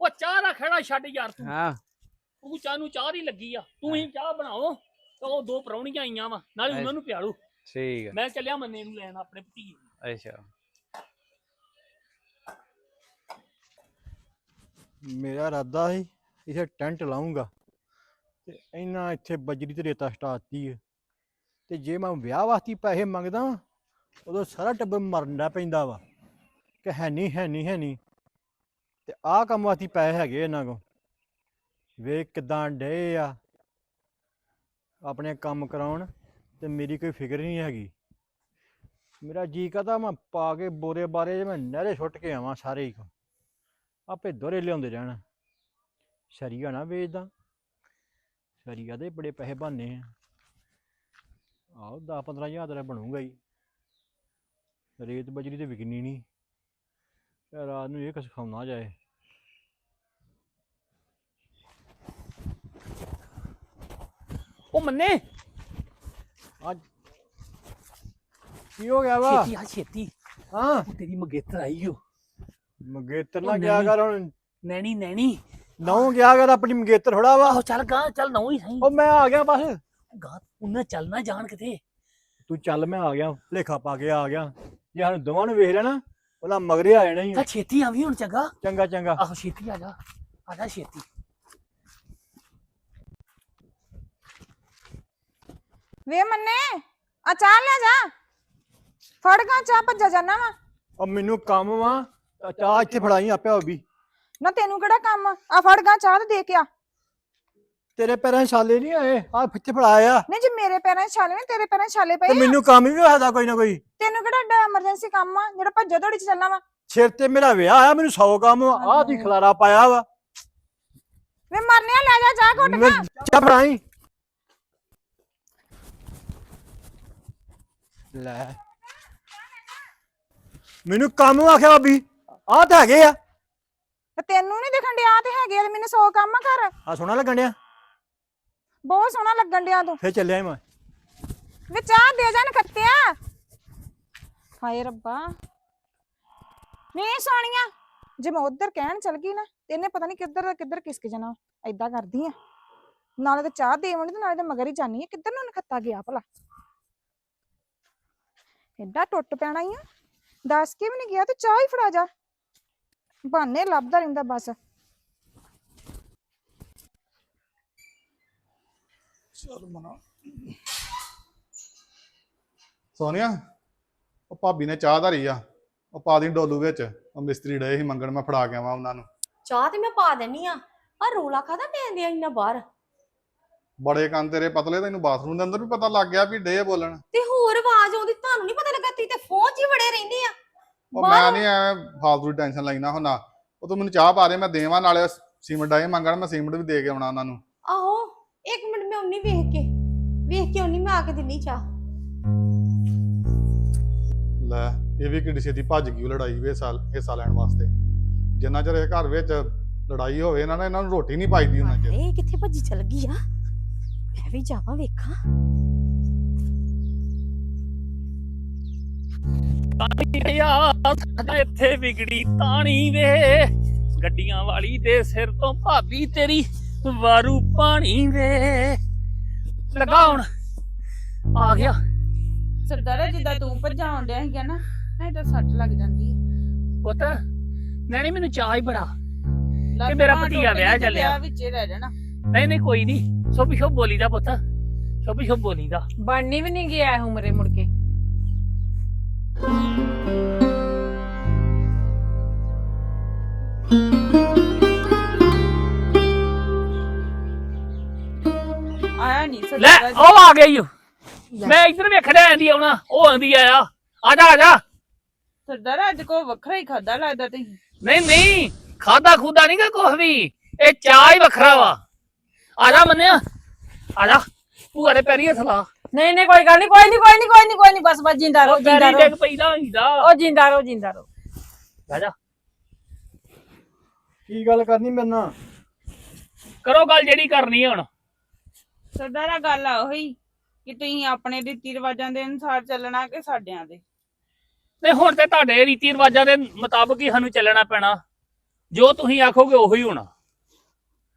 ਉਹ ਚਾਹ ਦਾ ਖੜਾ ਛੱਡ ਯਾਰ ਤੂੰ। ਹਾਂ। ਤੂੰ ਚਾਹ ਨੂੰ ਚਾਹ ਦੀ ਲੱਗੀ ਆ। ਤੂੰ ਹੀ ਚਾਹ ਬਣਾਓ। ਤੇ ਉਹ ਦੋ ਪਰੌਣੀਆਂ ਆਈਆਂ ਵਾ। ਨਾਲੇ ਉਹਨਾਂ ਨੂੰ ਪਿਆਲੂ। ਠੀਕ ਮੈਂ ਚੱਲਿਆ ਮੰਨੇ ਨੂੰ ਲੈਣ ਆਪਣੇ ਭਤੀਜੇ ਨੂੰ। ਹੈ ਅੱਛਾ। ਮੇਰਾ ਇਰਾਦਾ ਸੀ, ਇਥੇ ਟੈਂਟ ਲਾਉਂਗਾ ਤੇ ਇਹਨਾਂ ਇੱਥੇ ਬਜਰੀ ਤੇ ਰੇਤਾ ਸਟਾਤੀ ਹੈ ਤੇ ਜੇ ਮੈਂ ਵਿਆਹ ਵਾਸਤੇ ਪੈਸੇ ਮੰਗਦਾ, ਉਦੋਂ ਸਾਰਾ ਟੱਬਰ ਮਰਨ ਪੈਂਦਾ ਵਾ। ਕਿ ਹੈ ਨਹੀਂ ਹੈ ਨਹੀਂ ਹੈ ਨਹੀਂ ਤੇ ਆਹ ਕੰਮ ਵਾਸਤੇ ਪੈਸੇ ਹੈਗੇ ਇਹਨਾਂ ਕੋਲ। ਵੇਖ ਕਿਦਾਂ ਡੇ ਆ। ਆਪਣੇ ਕੰਮ ਕਰਾਉਣ ਤੇ ਮੇਰੀ ਕੋਈ ਫਿਕਰ ਨਹੀਂ ਹੈਗੀ। ਮੇਰਾ ਜੀ ਕਰਦਾ, ਮੈਂ ਪਾ ਕੇ ਬੋਰੇ ਬਾਰੇ ਜੇ ਮੈਂ ਨਹਿਰੇ ਸੁੱਟ ਕੇ ਆਵਾਂ ਸਾਰੇ ਹੀ। ਆਪੇ ਦੋਰੇ ਲਿਆਉਂਦੇ ਰਹਿਣ। ਸ਼ਰੀਆ ਨਾ ਵੇਚਦਾ। ਸ਼ਰੀਆ ਦੇ ਬੜੇ ਪੈਸੇ ਬਣਨੇ ਆ। ਆਹੋ 10 15 ਹਜ਼ਾਰ ਦਾ ਬਣੂਗਾ ਹੀ। ਰੇਤ ਬਜਰੀ ਤੇ ਵਿਕਣੀ ਨਹੀਂ। ਰਾਤ ਨੂੰ ਇਹ ਕੁਛ ਖਾਉਣਾ ਜਾਏ। ਉਹ ਮੰਨੇ! ਅੱਜ ਕੀ ਹੋ ਗਿਆ ਵਾ? ਛੇਤੀ ਆ ਛੇਤੀ। ਹਾਂ। ਤੇਰੀ ਮਗੇਤਰ ਆਈ ਓ। ਮੰਗੇਤਰ ਉਹ ਨਾ ਗਿਆ ਨਹੀਂ। ਕਰ ਹੁਣ। ਨੈਣੀ ਨੈਣੀ। ਨੌ ਗਿਆ ਕਰ ਆਪਣੀ ਮੰਗੇਤਰ ਥੋੜਾ ਵਾ। ਆਹੋ ਚੱਲ ਗਾ ਚੱਲ ਨਹੁੰ ਹੀ ਸਹੀ। ਉਹ ਮੈਂ ਆ ਗਿਆ ਬਸ। ਗਾ ਉਹਨੇ ਚੱਲਣਾ ਜਾਣ ਕਿਤੇ। ਤੂੰ ਚੱਲ ਮੈਂ ਆ ਗਿਆ। ਲੇਖਾ ਪਾ ਕੇ ਆ ਗਿਆ। ਜੇ ਸਾਨੂੰ ਦੋਵਾਂ ਨੂੰ ਵੇਖ ਲੈਣਾ ਉਹਦਾ ਮਗਰੇ ਆ ਜਾਣਾ ਹੀ ਆ। ਤਾਂ ਛੇਤੀ ਆਵੀਂ ਹੁਣ ਚੰਗਾ। ਚੰਗਾ ਚੰਗਾ। ਆਹੋ ਛੇਤੀ ਆ ਜਾ। ਆ ਜਾ ਛੇਤੀ। ਵੇ ਮੰਨੇ ਆ ਚਾਹ ਲੈ ਜਾ। ਫੜ ਗਾ ਚਾਹ ਭੱਜਾ ਜਾਣਾ ਵਾ। ਉਹ ਮੈਨੂੰ ਕੰਮ ਵਾ। ਚਾਹ ਇੱਥੇ ਫੜਾਈ ਆਪੇ ਹੋ ਵੀ ਨਾ ਤੈਨੂੰ ਕਿਹੜਾ ਕੰਮ? ਆ ਆਹ ਫੜ ਗਾ ਚਾਹ ਤੇ ਦੇ ਕੇ ਆ। ਤੇਰੇ ਪੈਰਾਂ 'ਚ ਛਾਲੇ ਨਹੀਂ ਆਏ? ਆ ਇੱਥੇ ਫੜਾਇਆ ਨਹੀਂ ਜੇ ਮੇਰੇ ਪੈਰਾਂ 'ਚ ਛਾਲੇ ਨੇ ਤੇਰੇ ਪੈਰਾਂ 'ਚ ਛਾਲੇ ਪਏ ਆ। ਮੈਨੂੰ ਕੰਮ ਵੀ ਹੋਇਆ ਕੋਈ ਨਾ ਕੋਈ। ਤੈਨੂੰ ਕਿਹੜਾ ਡਾ ਐਮਰਜੈਂਸੀ ਕੰਮ ਆ? ਜਿਹੜਾ ਭੱਜੋ ਦੌੜੀ 'ਚ ਚੱਲਣਾ ਵਾ। ਸਿਰ ਤੇ ਮੇਰਾ ਵਿਆਹ ਆ ਮੈਨੂੰ 100 ਕੰਮ ਆ। ਦੀ ਖਲਾਰਾ ਪਾਇਆ ਵਾ। ਵੇ ਮਰਨਿਆ ਲੈ ਜਾ ਚਾਹ ਘੁੱਟ ਮੈਂ ਚਾਹ ਫੜਾਈ। ਲੈ। ਮੈਨੂੰ ਕੰਮ ਆਖਿਆ ਭਾਬੀ ਆਹ ਤਾਂ ਹੈਗੇ ਆ। ਤੇ ਤੈਨੂੰ ਨਹੀਂ ਦਿਖਣ ਡਿਆ ਤੇ ਹੈਗੇ ਆ ਤੇ ਮੈਨੂੰ ਸੌ ਕੰਮ ਆ ਘਰ। ਆ ਸੋਹਣਾ ਲੱਗਣ ਡਿਆ? ਬਹੁਤ ਸੋਹਣਾ ਲੱਗਣ ਡਿਆ ਤੂੰ। ਫੇਰ ਚੱਲਿਆ ਮੈਂ। ਵੇ ਚਾਹ ਦੇ ਜਾ ਨਖੱਤਿਆ। ਹਾਏ ਰੱਬਾ। ਵੇ ਸੋਹਣੀਆਂ ਜੇ ਮੈਂ ਉਧਰ ਕਹਿਣ ਚਲ ਗਈ ਨਾ ਤੇ ਇਹਨੇ ਪਤਾ ਨਹੀਂ ਕਿੱਧਰ ਦਾ ਕਿੱਧਰ ਕਿਸਕ ਜਾਣਾ। ਐਦਾਂ ਕਰਦੀ ਆ। ਨਾਲੇ ਤੇ ਚਾਹ ਦੇਵਣੀ ਤੇ ਨਾਲੇ ਤੇ ਮਗਰ ਹੀ ਜਾਨੀ ਆ। ਕਿੱਧਰ ਨੂੰ ਨਖੱਤਾ ਗਿਆ ਭਲਾ। ਐਡਾ ਟੁੱਟ ਪੈਣਾ ਹੀ ਆ। ਦੱਸ ਕੇ ਵੀ ਨਹੀਂ ਗਿਆ ਤੇ ਚਾਹ ਹੀ ਫੜਾ ਜਾ। ਬਹਾਨੇ ਲੱਭਦਾ ਰਹਿੰਦਾ ਬਸ। ਚਲ ਮਨਾ। ਸੋਨੀਆ ਉਹ ਭਾਬੀ ਨੇ ਚਾਹ ਧਰੀ ਆ। ਉਹ ਪਾ ਦੀ ਡੋਲੂ ਵਿੱਚ। ਉਹ ਮਿਸਤਰੀ ਡਏ ਸੀ ਮੰਗਣ ਮੈਂ ਫੜਾ ਕੇ ਆਵਾਂ ਉਹਨਾਂ ਨੂੰ। ਚਾਹ ਤੇ ਮੈਂ ਪਾ ਦੇਣੀ ਆ। ਪਰ ਰੋਲਾ ਖਾਦਾ ਪੈਂਦੇ ਆ ਇੰਨਾ ਬਾਹਰ? ਬੜੇ ਕੰਨ ਤੇਰੇ ਪਤਲੇ ਤੈਨੂੰ ਬਾਥਰੂਮ ਦੇ ਅੰਦਰ ਵੀ ਪਤਾ ਲੱਗ ਗਿਆ ਵੀ ਡੇ ਬੋਲਣ। ਤੇ ਹੋਰ ਆਵਾਜ਼ ਆਉਂਦੀ ਤੁਹਾਨੂੰ ਨਹੀਂ ਪਤਾ ਲੱਗਾ? ਤੀ ਤੇ ਫੋਨ 'ਚ ਹੀ ਵੜੇ ਰਹਿੰਦੇ ਆ। ਉਹ ਮੈਂ ਨਹੀਂ ਐਵੇਂ ਫਾਲਤੂ ਟੈਨਸ਼ਨ ਲੈਣਾ ਹੁੰਦਾ। ਉਹ ਤੂੰ ਮੈਨੂੰ ਚਾਹ ਪਾ ਦੇ ਮੈਂ ਦੇਵਾਂ ਨਾਲੇ ਸੀਮੈਂਟ ਆਏ ਮੰਗਣ ਮੈਂ ਸੀਮੈਂਟ ਵੀ ਦੇ ਕੇ ਆਉਣਾ ਉਹਨਾਂ ਨੂੰ। ਆਹੋ ਇੱਕ ਮਿੰਟ ਮੈਂ ਉਨੀ ਵੇਖ ਕੇ ਵੇਖ ਕੇ ਉਨੀ ਮੈਂ ਆ ਕੇ ਦਿੰਨੀ ਚਾਹ। ਲੈ ਇਹ ਵੀ ਕਿੱਡੀ ਛੇਤੀ ਭੱਜ ਗਈ ਉਹ ਲੜਾਈ ਵੇ ਸਾਲ ਹਿੱਸਾ ਲੈਣ ਵਾਸਤੇ। ਜਿੰਨਾ ਚਿਰ ਇਹ ਘਰ ਵਿੱਚ ਲੜਾਈ ਹੋਵੇ ਇਹਨਾਂ ਨੇ ਇਹਨਾਂ ਨੂੰ ਰੋਟੀ ਨਹੀਂ ਪਾਈਦੀ ਉਹਨਾਂ ਚਿਰ। ਇਹ ਕਿੱਥੇ ਭੱਜੀ ਚਲ ਗਈ ਆ? ਮੈਂ ਵੀ ਜਾਵਾਂ ਵੇਖਾਂ। ਯਾ ਸਾਡਾ ਇੱਥੇ ਵਿਗੜੀ ਤਾਣੀ ਵੇ। ਗੱਡੀਆਂ ਵਾਲੀ ਦੇ ਸਿਰ ਤੋਂ ਭਾਬੀ ਤੇਰੀ ਵਾਰੂ ਪਾਣੀ ਵੇ। ਲਗਾ ਹੁਣ। ਆ ਗਿਆ। ਸਰਦਾਰਾ ਜਿੱਦਾਂ ਤੂੰ ਭਜਾਉਣ ਡਿਆ ਸੀਗਾ ਨਾ ਨਹੀਂ ਤਾਂ ਸੱਟ ਲੱਗ ਜਾਂਦੀ ਹੈ ਪੁੱਤ ਨੈਣੀ ਮੈਨੂੰ ਚਾਹ ਹੀ ਬੜਾ। ਕਿ ਮੇਰਾ ਭਤੀਆ ਵਿਆਹ ਚੱਲਿਆ। ਵਿੱਚੇ ਰਹਿ ਜਾਣਾ। ਨਹੀਂ ਨਹੀਂ ਕੋਈ ਨਹੀਂ। ਸ਼ੋਭੀ ਸ਼ੋਭ ਬੋਲੀ ਦਾ ਪੁੱਤ। ਸ਼ੋਭੀ ਸ਼ੋਭ ਬੋਲੀ ਦਾ ਬਣਨੀ ਵੀ ਨਹੀਂ ਗਿਆ ਇਹ ਉਮਰੇ ਮੁੜ ਕੇ। ਆਇਆ ਨਹੀਂ ਲੈ ਉਹ ਆ ਗਈ ਓ। ਮੈਂ ਇੱਧਰ ਵੇਖਦਾ ਆਂਦੀ ਆਉਣਾ ਉਹ ਆਂਦੀ ਆਇਆ ਆ। ਜਾ ਆ ਜਾ। ਸਰਦਾਰਾ ਅੱਜ ਕੋ ਵੱਖਰਾ ਹੀ ਖਾਦਾ ਲੱਗਦਾ ਤੁਸੀਂ। ਨਹੀਂ ਨਹੀਂ ਖਾਦਾ ਖੁਦਾ ਨਹੀਂ ਗਾ ਕੁਛ ਵੀ। ਇਹ ਚਾਹ ਹੀ ਵੱਖਰਾ ਵਾ। ਆ ਜਾ ਮੰਨਿਆ। ਆ ਜਾ। ਭੂਆ ਦੇ ਪੈਰੀ ਹੱਥ ਲਾ। ਨਹੀਂ ਨਹੀਂ ਕੋਈ ਗੱਲ ਨਹੀਂ ਕੋਈ ਨਹੀਂ ਕੋਈ ਨਹੀਂ ਕੋਈ ਨਹੀਂ ਕੋਈ ਨਹੀਂ ਬਸ ਬਸ ਜਿੰਦਾ ਰਹੋ ਜਿੰਦਾ ਰਹੋ। ਡਿੱਗ ਪੈਦਾ ਹੁੰਦਾ ਉਹ ਜਿੰਦਾ ਰਹੋ ਜਿੰਦਾ ਰਹੋ। ਆ ਜਾ। ਕੀ ਗੱਲ ਕਰਨੀ ਮੇਰੇ ਨਾਲ? ਕਰੋ ਗੱਲ ਜਿਹੜੀ ਕਰਨੀ ਹੈ ਹੁਣ। ਸਰਦਾਰਾ ਗੱਲ ਆ ਉਹੀ ਕਿ ਤੁਸੀਂ ਆਪਣੇ ਰੀਤੀ ਰਿਵਾਜਾਂ ਦੇ ਅਨੁਸਾਰ ਚੱਲਣਾ ਕਿ ਸਾਡਿਆਂ ਦੇ? ਤੇ ਹੁਣ ਤੇ ਤੁਹਾਡੇ ਰੀਤੀ ਰਿਵਾਜਾਂ ਦੇ ਮੁਤਾਬਕ ਹੀ ਸਾਨੂੰ ਚੱਲਣਾ ਪੈਣਾ। ਜੋ ਤੁਸੀਂ ਆਖੋਗੇ ਉਹੀ ਹੋਣਾ।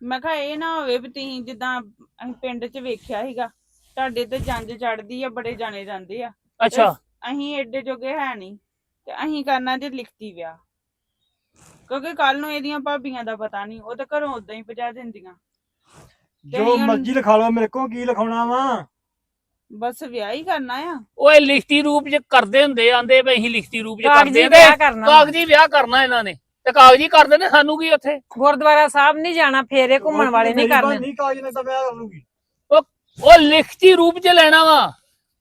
ਮੈਂ ਕਿਹਾ ਇਹ ਨਾ ਹੋਵੇ ਵੀ ਤੁਸੀਂ ਜਿੱਦਾਂ ਅਸੀਂ ਪਿੰਡ 'ਚ ਵੇਖਿਆ ਸੀਗਾ ਤੁਹਾਡੇ ਤੇ ਜੰਜ ਚੜਦੀ ਆ ਬੜੇ ਜਾਣੇ ਜਾਂਦੇ ਆ। ਅੱਛਾ। ਅਸੀਂ ਐਡੇ ਜੋਗੇ ਹੈ ਨਹੀਂ ਤੇ ਅਸੀਂ ਕਰਨਾ ਜੇ ਲਿਖਤੀ ਵਿਆਹ। ਕਿਉਂਕਿ ਕੱਲ ਨੂੰ ਇਹਦੀਆਂ ਭਾਬੀਆਂ ਦਾ ਪਤਾ ਨਹੀਂ ਉਹ ਤਾਂ ਘਰੋਂ ਉਦਾਂ ਹੀ ਭਜਾ ਦਿੰਦੀਆਂ। ਤੇ ਜੋ ਅਸੀਂ ਹੁਣ ਮਰਜ਼ੀ ਲਿਖਾ ਲਓ ਮੇਰੇ ਕੋਲ ਕੀ ਲਿਖਾਉਣਾ ਵਾ? ਬਸ ਵਿਆਹ ਹੀ ਕਰਨਾ ਆ। ਓਏ ਲਿਖਤੀ ਰੂਪ ਚ ਕਰਦੇ ਹੁੰਦੇ ਆਂਦੇ ਵੀ ਅਸੀਂ ਲਿਖਤੀ ਰੂਪ ਚ ਕਰਦੇ ਕਾਗਜ਼ੀ ਆਂ ਵਿਆਹ ਤੇ ਕਰਨਾ। ਕਾਗਜ਼ੀ ਵਿਆਹ ਕਰਨਾ ਇਹਨਾਂ ਨੇ। ਤੇ ਕਾਗਜ਼ੀ ਕਰਦੇ ਨੇ ਸਾਨੂੰ ਕੀ ਉੱਥੇ? ਗੁਰਦੁਆਰਾ ਸਾਹਿਬ ਨਹੀਂ ਜਾਣਾ ਫੇਰੇ ਘੁੰਮਣ ਵਾਲੇ ਨਹੀਂ ਕਰਨੇ ਨਹੀਂ ਕਾਗਜ਼ ਨਾਲ ਤਾਂ ਵਿਆਹ ਕਰੂਗੀ ਉਹ ਲਿਖਤੀ ਰੂਪ ਚ ਲੈਣਾ ਵਾ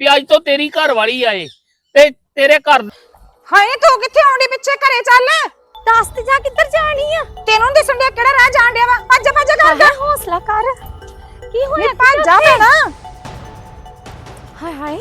ਵੀ ਅੱਜ ਤੋਂ ਤੇਰੀ ਘਰ ਵਾਲੀ ਆਏ ਤੇ ਤੇਰੇ ਘਰ ਹਾਏ ਤੂੰ ਕਿੱਥੇ ਆਉਂਦੀ ਪਿੱਛੇ ਘਰੇ ਚੱਲ? ਦੱਸ ਤੇ ਜਾ ਕਿੱਧਰ ਜਾਣੀ ਆ? ਤੈਨੂੰ ਦਿਸਣ ਡਿਆ ਕਿਹੜਾ ਰਾਹ ਜਾਣ ਡਿਆ ਵਾ। ਭੱਜ ਭੱਜ ਕਰ ਹਾਏ ਹੌਸਲਾ ਕਰ। ਕੀ ਹੋਇਆ? ਭੱਜ ਜਾ ਭੈਣਾ। ਹਾਏ ਹਾਏ।